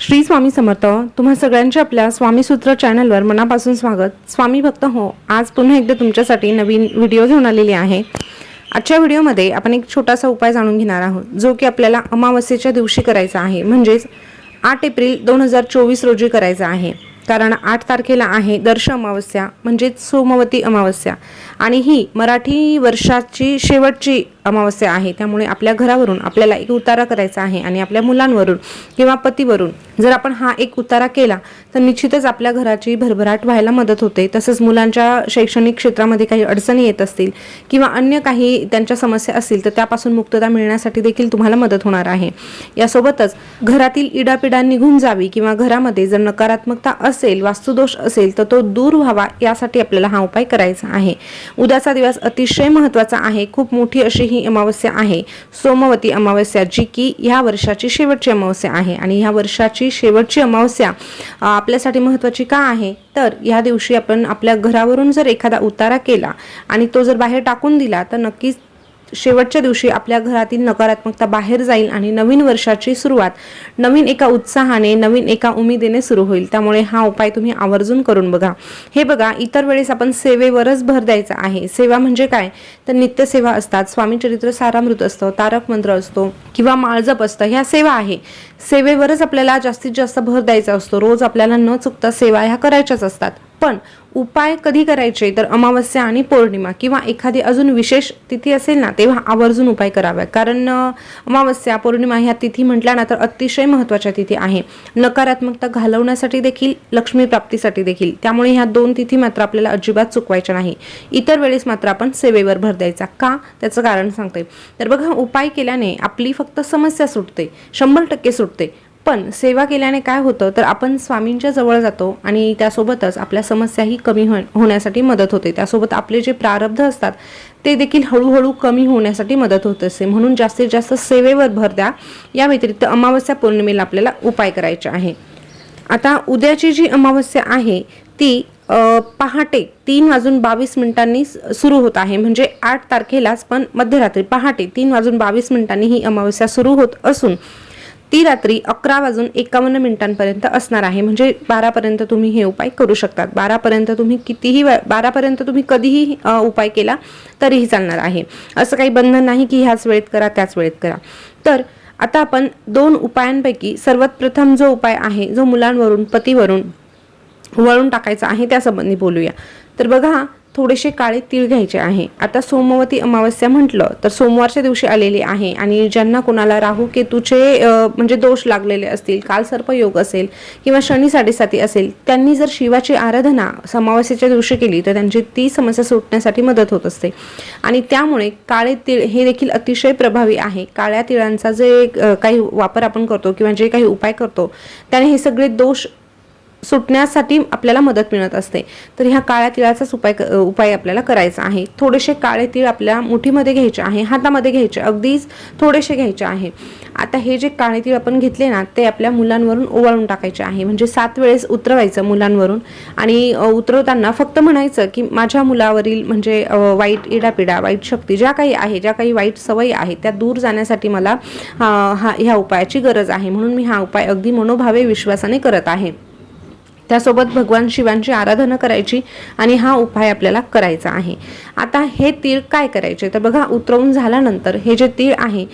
श्री स्वामी समर्थ तुम्हा सगळ्यांचे आपल्या स्वामीसूत्र चॅनलवर मनापासून स्वागत. स्वामी भक्त हो आज पुन्हा एकदा तुमच्यासाठी नवीन व्हिडिओ घेऊन आलेली आहे. आजच्या व्हिडिओमध्ये आपण एक छोटासा उपाय जाणून घेणार आहोत जो की आपल्याला अमावस्येच्या दिवशी करायचा आहे. म्हणजेच आठ एप्रिल दोन हजार चोवीस रोजी करायचा आहे. कारण आठ तारखेला आहे दर्श अमावस्या म्हणजेच सोमवती अमावस्या. आणि ही मराठी वर्षाची शेवटची अमावस्या आहे. त्यामुळे आपल्या घरावरून आपल्याला एक उतारा करायचा आहे आणि आपल्या मुलांवरून किंवा पतीवरून जर आपण हा एक उतारा केला तर निश्चितच आपल्या घराची भरभराट व्हायला मदत होते. तसंच मुलांच्या शैक्षणिक क्षेत्रामध्ये काही अडचणी येत असतील किंवा अन्य काही त्यांच्या समस्या असतील तर त्यापासून मुक्तता मिळण्यासाठी देखील तुम्हाला मदत होणार आहे. यासोबतच घरातील इडापिडा निघून जावी किंवा घरामध्ये जर नकारात्मकता असेल वास्तुदोष असेल तर तो दूर व्हावा यासाठी आपल्याला हा उपाय करायचा आहे. उद्याचा दिवस अतिशय महत्त्वाचा आहे. खूप मोठी अशी ही अमावस्या आहे. सोमवती अमावस्या जी की ह्या वर्षाची शेवटची अमावस्या आहे. आणि ह्या वर्षाची शेवटची अमावस्या आपल्यासाठी महत्त्वाची का आहे? तर ह्या दिवशी आपण आपल्या घरावरून जर एखादा उतारा केला आणि तो जर बाहेर टाकून दिला तर नक्कीच शेवटच्या दिवशी आपल्या घरातील नकारात्मकता बाहेर जाईल आणि नवीन वर्षाची सुरुवात नवीन एका उत्साहाने नवीन एका उमेदीने सुरू होईल. त्यामुळे हा उपाय तुम्ही आवर्जून करून बघा. हे बघा इतर वेळेस आपण सेवेवरच भर द्यायचा आहे. सेवा म्हणजे काय? तर नित्यसेवा असतात. स्वामी चरित्र सारामृत असतं तारक मंत्र असतो किंवा माळजप असतं. ह्या सेवा आहे. सेवेवरच आपल्याला जास्तीत जास्त भर द्यायचा असतो. रोज आपल्याला न चुकता सेवा ह्या करायच्याच असतात. पण उपाय कधी करायचे? तर अमावस्या आणि पौर्णिमा किंवा एखादी अजून विशेष तिथी असेल ना तेव्हा आवर्जून उपाय कराव्या कारण अमावस्या पौर्णिमा ह्या तिथी म्हटल्या ना तर अतिशय महत्त्वाच्या तिथी आहे. नकारात्मकता घालवण्यासाठी देखील लक्ष्मी प्राप्तीसाठी देखील. त्यामुळे ह्या दोन तिथी मात्र आपल्याला अजिबात चुकवायच्या नाही. इतर वेळेस मात्र आपण सेवेवर भर द्यायचा. का? त्याचं कारण सांगते. तर बघा उपाय केल्याने आपली फक्त समस्या सुटते. शंभर टक्के सुटते. पण सेवा केल्याने काय होतं तर आपण स्वामींच्या जवळ जातो आणि त्यासोबतच आपल्या समस्याही कमी हो होण्यासाठी मदत होते. त्यासोबत आपले जे प्रारब्ध असतात ते देखील हळूहळू कमी होण्यासाठी मदत होत असते म्हणून जास्तीत जास्त सेवेवर भर द्या. या व्यतिरिक्त अमावस्या पौर्णिमेला आपल्याला उपाय करायचे आहे. आता उद्याची जी अमावस्या आहे ती पहाटे तीन वाजून बावीस मिनिटांनी सुरू होत आहे. म्हणजे आठ तारखेलाच पण मध्यरात्री पहाटे तीन वाजून बावीस मिनिटांनी ही अमावस्या सुरू होत असून ती रात्री अकरा वाजून एकावन्न मिनिटांपर्यंत असणार आहे. म्हणजे बारापर्यंत तुम्ही हे उपाय करू शकतात. बारापर्यंत तुम्ही कितीही बारापर्यंत तुम्ही कधीही उपाय केला तरीही चालणार आहे. असं काही बंधन नाही की ह्याच वेळेत करा त्याच वेळेत करा. तर आता आपण दोन उपायांपैकी सर्वात प्रथम जो उपाय आहे जो मुलांवरून पतीवरून वळून टाकायचा आहे त्यासंबंधी बोलूया. तर बघा थोडेसे काळे तीळ घ्यायचे आहे. आता सोमवती अमावस्या म्हटलं तर सोमवारच्या दिवशी आलेली आहे आणि ज्यांना कोणाला राहू केतूचे म्हणजे दोष लागलेले असतील काल सर्पयोग असेल किंवा शनी साडेसाती असेल त्यांनी जर शिवाची आराधना समावस्येच्या दिवशी केली तर त्यांची ती समस्या सुटण्यासाठी मदत होत असते. आणि त्यामुळे काळे तीळ हे देखील अतिशय प्रभावी आहे. काळ्या तिळांचा जे काही वापर आपण करतो किंवा जे काही उपाय करतो त्याने हे सगळे दोष सुटण्यासाठी आपल्याला मदत मिळत असते. तर ह्या काळ्या तिळाचाच उपाय क- उपाय आपल्याला करायचा आहे. थोडेसे काळे तिळ आपल्या मुठीमध्ये घ्यायचे आहे हातामध्ये घ्यायचे अगदीच थोडेसे घ्यायचे आहे. आता हे जे काळे तिळ आपण घेतले ना ते आपल्या मुलांवरून ओवाळून टाकायचे आहे. म्हणजे सात वेळेस उतरवायचं मुलांवरून. आणि उतरवताना फक्त म्हणायचं की माझ्या मुलावरील म्हणजे वाईट इडापिडा वाईट शक्ती ज्या काही आहे ज्या काही वाईट सवयी आहेत त्या दूर जाण्यासाठी मला हा ह्या उपायाची गरज आहे. म्हणून मी हा उपाय अगदी मनोभावे विश्वासाने करत आहे. त्यासोबत भगवान शिवांची आराधना करायची आणि हा उपाय आपल्याला करायचा आहे. आता हे तीळ काय करायचे? तर बघा उतरवून झाल्यानंतर हे जे तीळ आहे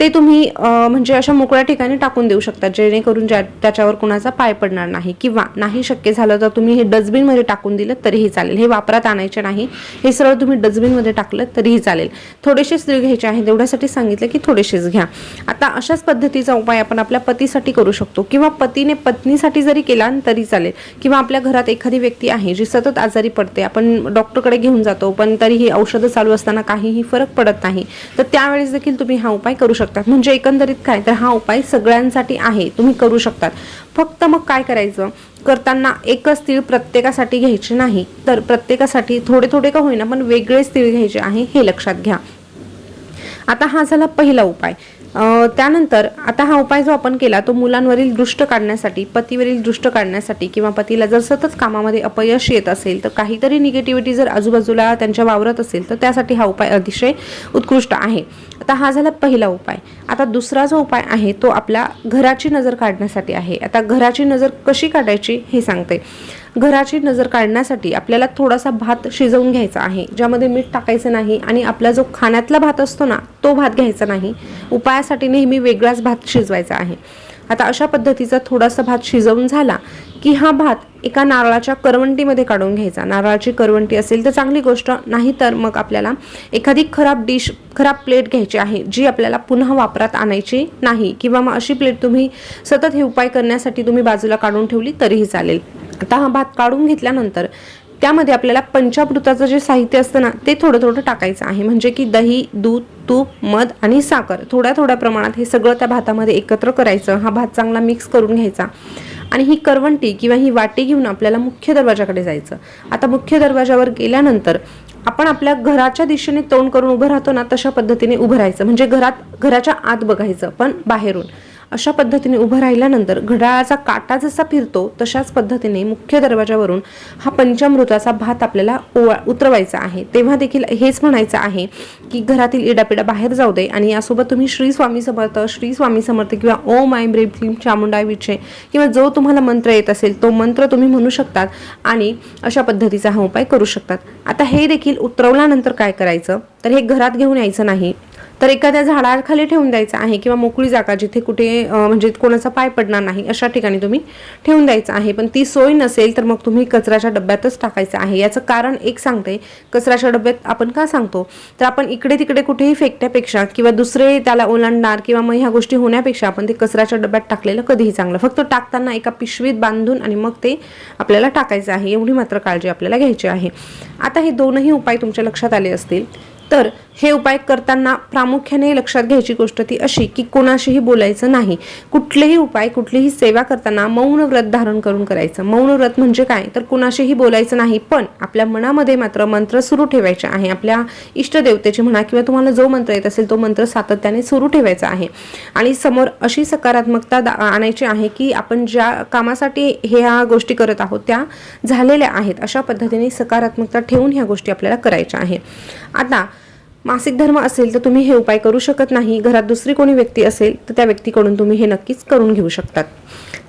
ते तुम्ही म्हणजे अशा मोकळ्या ठिकाणी टाकून देऊ शकता जेणेकरून ज्या त्याच्यावर कुणाचा पाय पडणार नाही किंवा नाही शक्य झालं तर तुम्ही हे डस्टबिनमध्ये टाकून दिलं तरीही चालेल. हे वापरात आणायचे नाही. हे सरळ तुम्ही डस्टबिनमध्ये टाकलं तरीही चालेल. थोडेसेच स्त्री घ्यायचे आहे तेवढ्यासाठी सांगितलं की थोडेसेच घ्या. आता अशाच पद्धतीचा उपाय आपण आपल्या पतीसाठी करू शकतो किंवा पतीने पत्नीसाठी जरी केला तरी चालेल. किंवा आपल्या घरात एखादी व्यक्ती आहे जी सतत आजारी पडते. आपण डॉक्टरकडे घेऊन जातो पण तरीही औषधं चालू असताना काहीही फरक पडत नाही. तर त्यावेळेस देखील तुम्ही हा उपाय करू शकता. शकतात. म्हणजे एकंदरीत काय? तर हा उपाय सगळ्यांसाठी आहे. तुम्ही करू शकतात. फक्त मग काय करायचं? करताना एकच तीळ प्रत्येकासाठी घ्यायचे नाही. तर प्रत्येकासाठी थोडे थोडे का होईना पण वेगळेच तीळ घ्यायचे आहे हे लक्षात घ्या. आता हा झाला पहिला उपाय. त्यानंतर आता हा उपाय जो आपण केला तो मुलांवरील दृष्ट काढण्यासाठी पतीवरील दृष्ट काढण्यासाठी किंवा पतीला जर सतत कामामध्ये अपयश येत असेल तर काहीतरी निगेटिव्हिटी जर आजूबाजूला त्यांच्या वावरत असेल तर त्यासाठी हा उपाय अतिशय उत्कृष्ट आहे. आता हा झाला पहिला उपाय. आता दुसरा जो उपाय आहे तो आपला घराची नजर काढण्यासाठी आहे. आता घराची नजर कशी काढायची हे सांगते. घराची नजर काढण्यासाठी आपल्याला थोडासा भात शिजवून घ्यायचा आहे ज्यामध्ये मीठ टाकायचं नाही आणि आपला जो खाण्यातला भात असतो ना तो भात घ्यायचा नाही. उपायासाठी नेहमी वेगळाच भात शिजवायचा आहे. आता अशा पद्धतीचा थोडासा भात शिजवून झाला की हा भात एका नारळाच्या करवंटीमध्ये काढून घ्यायचा. नारळाची करवंटी असेल तर चांगली गोष्ट नाही तर मग आपल्याला एखादी खराब डिश खराब प्लेट घ्यायची आहे जी आपल्याला पुन्हा वापरात आणायची नाही. किंवा मग अशी प्लेट तुम्ही सतत हे उपाय करण्यासाठी तुम्ही बाजूला काढून ठेवली तरीही चालेल. आता हा भात काढून घेतल्यानंतर त्यामध्ये आपल्याला पंचामृताचं जे साहित्य असतं ना ते थोडं थोडं टाकायचं आहे. म्हणजे की दही दूध तूप मध आणि साखर थोड्या थोड्या प्रमाणात हे सगळं त्या भातामध्ये एकत्र करायचं. हा भात चांगला मिक्स करून घ्यायचा. आणि ही करवंटी किंवा ही वाटी घेऊन आपल्याला मुख्य दरवाजाकडे जायचं. आता मुख्य दरवाजावर गेल्यानंतर आपण आपल्या घराच्या दिशेने तोंड करून उभं राहतो ना तशा पद्धतीने उभं राहायचं. म्हणजे घरात घराच्या आत बघायचं पण बाहेरून. अशा पद्धतीने उभं राहिल्यानंतर घड्याळाचा काटा जसा फिरतो तशाच पद्धतीने मुख्य दरवाजावरून हा पंचामृताचा भात आपल्याला ओवा उतरवायचा आहे. तेव्हा देखील हेच म्हणायचं आहे की घरातील इडापिडा बाहेर जाऊ दे आणि यासोबत तुम्ही श्री स्वामी समर्थ श्री स्वामी समर्थ किंवा ओ माय ब्रेम क्लीम चामुंडाय विचे किंवा जो तुम्हाला मंत्र येत असेल तो मंत्र तुम्ही म्हणू शकतात आणि अशा पद्धतीचा हा उपाय करू शकतात. आता हे देखील उतरवल्यानंतर काय करायचं? तर हे घरात घेऊन यायचं नाही. तर एखाद्या झाडाखाली ठेवून द्यायचं आहे किंवा मोकळी जागा जिथे कुठे म्हणजे कोणाचा पाय पडणार नाही अशा ठिकाणी तुम्ही ठेवून द्यायचं आहे. पण ती सोय नसेल तर मग तुम्ही कचऱ्याच्या डब्यातच टाकायचं आहे. याचं कारण एक सांगते कचऱ्याच्या डब्यात आपण का सांगतो? तर आपण इकडे तिकडे कुठेही फेकण्यापेक्षा किंवा दुसरे त्याला ओलांडणार किंवा मग ह्या गोष्टी होण्यापेक्षा आपण ते कचऱ्याच्या डब्यात टाकलेलं कधीही चांगलं. फक्त टाकताना एका पिशवीत बांधून आणि मग ते आपल्याला टाकायचं आहे. एवढी मात्र काळजी आपल्याला घ्यायची आहे. आता हे दोनही उपाय तुमच्या लक्षात आले असतील. तर हे उपाय करताना प्रामुख्याने लक्षात घ्यायची गोष्ट ती अशी की कोणाशीही बोलायचं नाही. कुठलेही उपाय कुठलीही सेवा करताना मौन व्रत धारण करून करायचं. मौन व्रत म्हणजे काय? तर कुणाशीही बोलायचं नाही पण आपल्या मनामध्ये मात्र मंत्र सुरू ठेवायचे आहे. आपल्या इष्टदेवतेची म्हणा किंवा तुम्हाला जो मंत्र येत असेल तो मंत्र सातत्याने सुरू ठेवायचा आहे. आणि समोर अशी सकारात्मकता दा- आणायची आहे की आपण ज्या कामासाठी ह्या गोष्टी करत आहोत त्या झालेल्या आहेत. अशा पद्धतीने सकारात्मकता ठेवून ह्या गोष्टी आपल्याला करायच्या आहे. आता मासिक धर्म असेल तर तुम्ही हे उपाय करू शकत नाही. घरात दुसरी कोणी व्यक्ती असेल तर त्या व्यक्तीकडून तुम्ही हे नक्कीच करून घेऊ शकतात.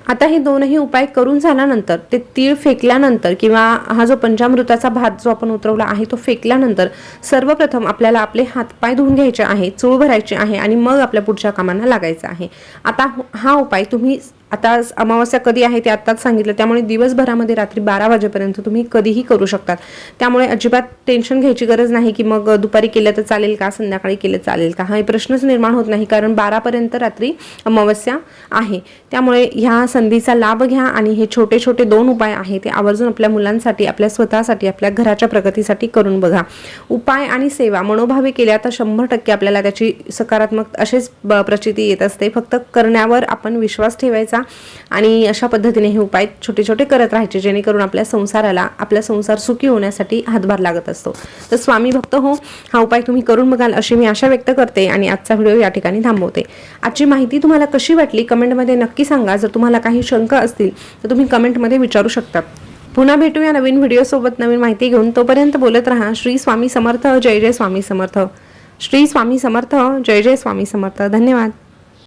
आता हे दोनही उपाय करून झाल्यानंतर ते तीळ फेकल्यानंतर किंवा हा जो पंचामृताचा भात जो आपण उतरवला आहे तो फेकल्यानंतर सर्वप्रथम आपल्याला आपले हातपाय धुवून घ्यायचे आहे चूळ भरायची आहे आणि मग आपल्या पुढच्या कामांना लागायचं आहे. आता हो, हा उपाय तुम्ही आता अमावस्या कधी आहे ते आत्ताच सांगितलं त्यामुळे दिवसभरामध्ये रात्री बारा वाजेपर्यंत तुम्ही कधीही करू शकतात. त्यामुळे अजिबात टेन्शन घ्यायची गरज नाही की मग दुपारी केलं तर चालेल का संध्याकाळी केलं चालेल का हा हे प्रश्नच निर्माण होत नाही कारण बारापर्यंत रात्री अमावस्या आहे. त्यामुळे ह्या संधीचा लाभ घ्या आणि हे छोटे छोटे दोन उपाय आहे ते आवर्जून आपल्या मुलांसाठी आपल्या स्वतःसाठी आपल्या घराच्या प्रगतीसाठी करून बघा. उपाय आणि सेवा मनोभावे केल्या तर शंभर टक्के आपल्याला त्याची सकारात्मक असेच ब- प्रचिती येत असते. फक्त करण्यावर आपण विश्वास ठेवायचा आणि अशा पद्धतीने हे उपाय छोटे छोटे करत राहायचे जेणेकरून आपल्या संसाराला आपला संसार सुखी होण्यासाठी हातभार लागत असतो. तर स्वामी भक्त हो हा उपाय तुम्ही करून बघाल अशी मी आशा व्यक्त करते आणि आजचा व्हिडिओ या ठिकाणी थांबवते. आजची माहिती तुम्हाला कशी वाटली? कमेंटमध्ये नक्की सांगा. जर तुम्हाला काही शंका असतील तर तुम्ही कमेंटमध्ये विचारू शकता. पुन्हा भेटूया नवीन व्हिडिओसोबत नवीन माहिती घेऊन. तोपर्यंत बोलत राहा. श्री स्वामी समर्थ. जय जय स्वामी समर्थ. श्री स्वामी समर्थ. जय जय स्वामी समर्थ. धन्यवाद.